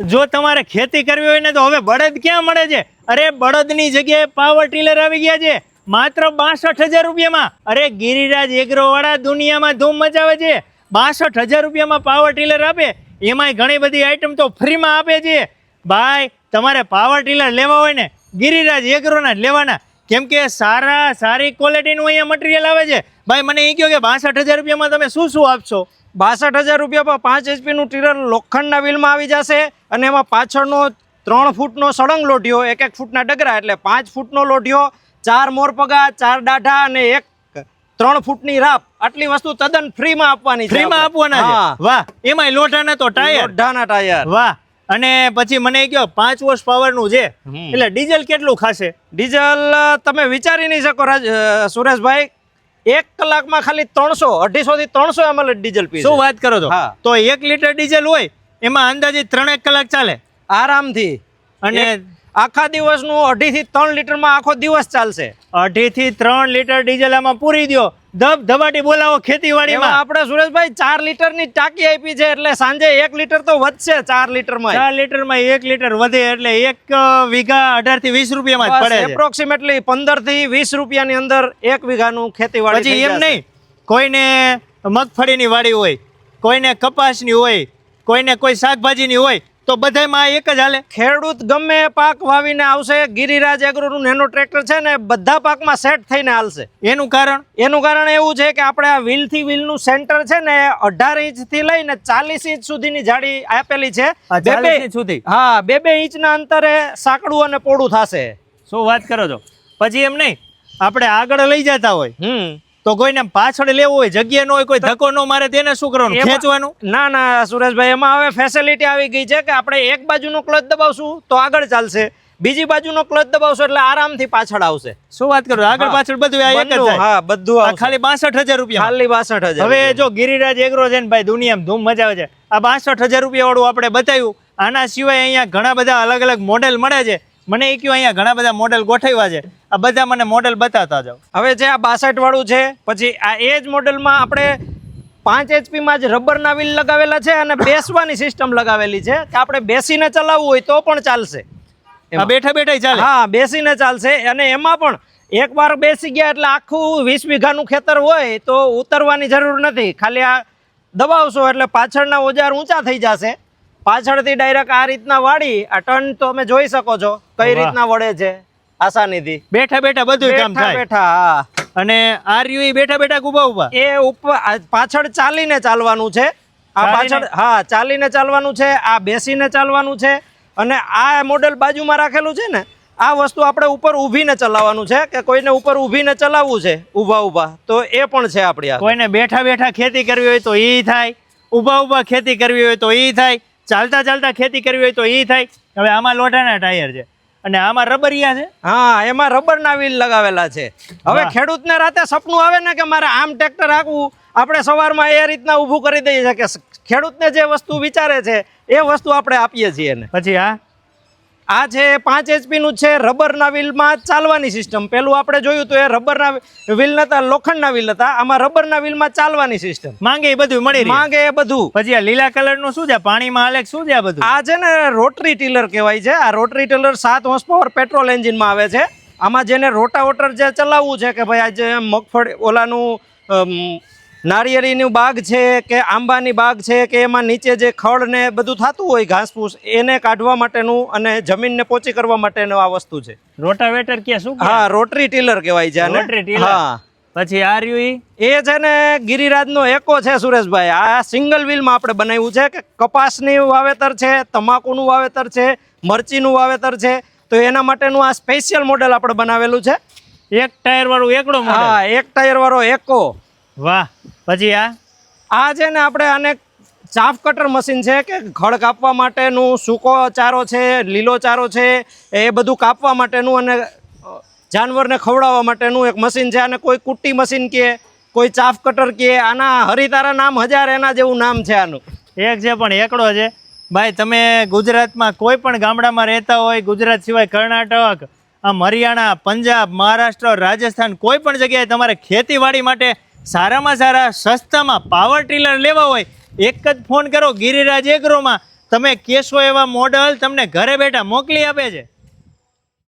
જો તમારે ખેતી કરવી હોય ને તો હવે બળદ ક્યાં મળે છે? અરે, બળદની જગ્યાએ પાવર ટીલર આવી ગયા છે. માત્ર બાસઠ હજાર રૂપિયામાં. અરે, ગિરિરાજ એગ્રો વાળા દુનિયામાં ધૂમ મચાવે છે. બાસઠ હજાર રૂપિયામાં પાવર ટીલર આપે. એમાંય ઘણી બધી આઈટમ તો ફ્રીમાં આપે છે. ભાઈ, તમારે પાવર ટીલર લેવા હોય ને, ગિરિરાજ એગ્રોના જ લેવાના. કેમ કે સારા, સારી ક્વોલિટીનું અહીંયા મટીરિયલ આવે છે. ભાઈ, મને એ કહો કે બાસઠ હજાર રૂપિયામાં તમે શું શું આપશો? બાસઠ હજાર રૂપિયામાં પાંચ એચપીનું ટીરર લોખંડના વ્હીલમાં આવી જશે અને એમાં પાછળનો ત્રણ ફૂટનો સળંગ લોઢિયો એક એક ફૂટના ડગરા એટલે પાંચ ફૂટનો લોઢિયો ચાર મોરપગા ચાર દાઢા અને એક ત્રણ ફૂટની રાપ. આટલી વસ્તુ તદ્દન ફ્રીમાં આપવાની ફ્રીમાં. આપવાના. વાહ. એમાંય લોઢાના તો ટાયર. લોઢાના ટાયર. વાહ. અને પછી મને એ કહો પાંચ વર્ષ પાવરનું છે? એટલે ડીઝલ કેટલું ખાશે? ડીઝલ તમે વિચારી નહીં શકો સુરેશભાઈ. એક કલાકમાં ખાલી ત્રણસો અઢીસો થી ત્રણસો એમએલ ડીઝલ પી શું વાત કરો છો? હા. તો એક લીટર ડીઝલ હોય એમાં અંદાજે ત્રણેક કલાક ચાલે. આરામથી. અને આખા દિવસનું અઢી થી ત્રણ લીટરમાં આખો દિવસ ચાલશે. અઢી થી ત્રણ લીટર ડીઝલ આમાં પૂરી દ્યો. ધબ ધબાટી બોલાવો ખેતીવાડીમાં. આપણે સુરેશભાઈ ચાર લીટરની ટાંકી આપી છે એટલે સાંજે એક લીટર તો વધશે ચાર લીટરમાં ચાર લીટરમાં એક લીટર વધે એટલે એક વીઘા અઢારથી વીસ રૂપિયામાં જ પડે એપ્રોક્સિમેટલી પંદરથી વીસ રૂપિયાની અંદર એક વીઘાનું ખેતીવાડી પછી એમ નહીં કોઈને મગફળીની વાડી હોય કોઈને કપાસની હોય કોઈને કોઈ શાકભાજીની હોય તો બધાયમાં એક જ હાલે. ખેડૂત ગમે પાક વાવીને આવશે ગિરિરાજ એગ્રોનું નેનો ટ્રેક્ટર છે ને બધા પાકમાં સેટ થઈને હાલશે. એનું કારણ? એનું કારણ એવું છે કે આપણે આ વ્હીલથી વ્હીલનું સેન્ટર છે ને અઢાર ઇંચથી લઈને ચાલીસ ઇંચ સુધીની જાડી આપેલી છે. બે સુધી? હા બે બે ઇંચના અંતરે સાંકડું અને પોડું થશે. શું વાત કરો છો? પછી એમ નહીં આપણે આગળ લઈ જતા હોય. હમ. તો કોઈને પાછળ લેવું હોય જગ્યા ન હોય કોઈ ધક્કો ન મારે તેને શું કરવાનું? ખેંચવાનું? ના ના સુરેશભાઈ એમાં હવે ફેસિલિટી આવી ગઈ છે કે આપણે એક બાજુનું ક્લચ દબાવશું તો આગળ ચાલશે. બીજી બાજુનો ક્લચ દબાવશો એટલે આરામથી પાછળ આવશે. શું વાત કરો? આગળ પાછળ બધું આ એક જ હા બધું આ ખાલી બાસઠ હજાર રૂપિયા ખાલી બાસઠ હજાર હવે જો ગિરિરાજ એગ્રો છે ને ભાઈ દુનિયામાં ધૂમ મજાવે છે. આ બાસઠ હજાર રૂપિયા વાળું આપણે બતાવ્યું. આના સિવાય અહીંયા ઘણા બધા અલગ અલગ મોડેલ મળે છે. મને એ કહ્યું અહીંયા ઘણા બધા મોડેલ ગોઠવ્યા છે. આ બધા મને મોડેલ બતાવતા જાઓ. હવે જે આ બાસઠ વાળું છે પછી આ એ જ મોડેલમાં આપણે પાંચ એચપીમાં જ રબરના વ્હીલ લગાવેલા છે અને બેસવાની સિસ્ટમ લગાવેલી છે. કે આપણે બેસીને ચલાવવું હોય તો પણ ચાલશે. બેઠા બેઠા ચાલે? હા બેસીને ચાલશે. અને એમાં પણ એકવાર બેસી ગયા એટલે આખું વીસ વીઘાનું ખેતર હોય તો ઉતરવાની જરૂર નથી. ખાલી આ દબાવશો એટલે પાછળના ઓજાર ઊંચા થઈ જશે. પાછળથી ડાયરેક્ટ આ રીતના વાળી આ ટર્ન તો તમે જોઈ શકો છો. કઈ. રીતના વળે છે? આસાનીથી બેઠા બેઠા બધું કામ થાય. બેઠા હા. અને આર યુ બેઠા બેઠા ઊભા ઊભા એ ઉપર પાછળ ચાલીને ચાલવાનું છે. આ પાછળ હા ચાલીને ચાલવાનું છે આ બેસીને ચાલવાનું છે અને આ મોડેલ બાજુમાં રાખેલું છે ને આ વસ્તુ આપણે ઉપર ઊભીને ચલાવવાનું છે કે કોઈને ઉપર ઊભીને ચલાવવું છે ઊભા ઊભા. તો એ પણ છે આપણી કોઈને બેઠા બેઠા ખેતી કરવી હોય તો એ થાય ઊભા ઊભા ખેતી કરવી હોય તો એ થાય ચાલતા ચાલતા ખેતી કરવી હોય તો એ થાય. હવે આમાં લોઢાના ટાયર છે. અને આમાં રબરિયા છે? હા એમાં રબરના વ્હીલ લગાવેલા છે. હવે ખેડૂતને રાતે સપનું આવે ને કે મારે આમ ટ્રેક્ટર રાખવું આપણે સવારમાં એ રીતના ઊભું કરી દઈએ છીએ કે ખેડૂતને જે વસ્તુ વિચારે છે એ વસ્તુ આપણે આપીએ છીએ ને પછી આ? આ છે પાંચ એચપીનું છે રબરના વ્હીલમાં ચાલવાની સિસ્ટમ. પેલું આપણે જોયું તો એ રબરના વ્હીલ નતા લોખંડના વ્હીલ હતા આમાં રબરના વ્હીલમાં ચાલવાની સિસ્ટમ. માંગે એ બધું મળી માંગે એ બધું. પછી આ લીલા કલરનું શું છે? પાણીમાં હાલે શું છે આ બધું? આ છે ને રોટરી ટીલર કહેવાય છે. આ રોટરી ટીલર સાત હોર્સ પાવર પેટ્રોલ એન્જિનમાં આવે છે. આમાં જેને રોટાવોટર જે ચલાવવું છે કે ભાઈ આજે મગફળી ઓલાનું નારિયેળીનું બાગ છે કે આંબાની બાગ છે કે એમાં નીચે જે ખડ ને બધું થતું હોય ઘાસફૂસ એને કાઢવા માટેનું અને જમીનને પોચી કરવા માટેનું આ વસ્તુ છે. રોટાવેટર કે શું હા રોટરી ટીલર કહેવાય છે રોટરી ટીલર. હા. પછી આ રહ્યું એ છે ને ગિરિરાજનો એકો છે સુરેશભાઈ. આ સિંગલ વ્હીલમાં આપણે બનાવ્યું છે કે કપાસની વાવેતર છે તમાકુનું વાવેતર છે મરચીનું વાવેતર છે. તો એના માટેનું આ સ્પેશિયલ મોડેલ આપણે બનાવેલું છે. એક ટાયર વાળું એકડો હા એક ટાયર વાળો એકો. વાહ પછી આ? આ છે ને આપણે આને ચાફ કટર મશીન છે કે ખડ કાપવા માટેનું સૂકો ચારો છે લીલો ચારો છે એ બધું કાપવા માટેનું અને જાનવરને ખવડાવવા માટેનું એક મશીન છે. અને કોઈ કુટ્ટી મશીન કહે કોઈ ચાફ કટર કહે આના હરિતારા નામ હજાર એના જેવું નામ છે આનું. એક છે પણ એકડો છે. ભાઈ તમે ગુજરાતમાં કોઈ પણ ગામડામાં રહેતા હોય ગુજરાત સિવાય કર્ણાટક આમ હરિયાણા પંજાબ મહારાષ્ટ્ર રાજસ્થાન કોઈ પણ જગ્યાએ તમારે ખેતીવાડી માટે સારામાં સારા, સસ્તામાં પાવર ટીલર લેવા હોય, એક જ ફોન કરો ગિરિરાજ એગ્રોમાં. તમે કેશો એવા મોડલ તમને ઘરે બેઠા મોકલી આપે છે.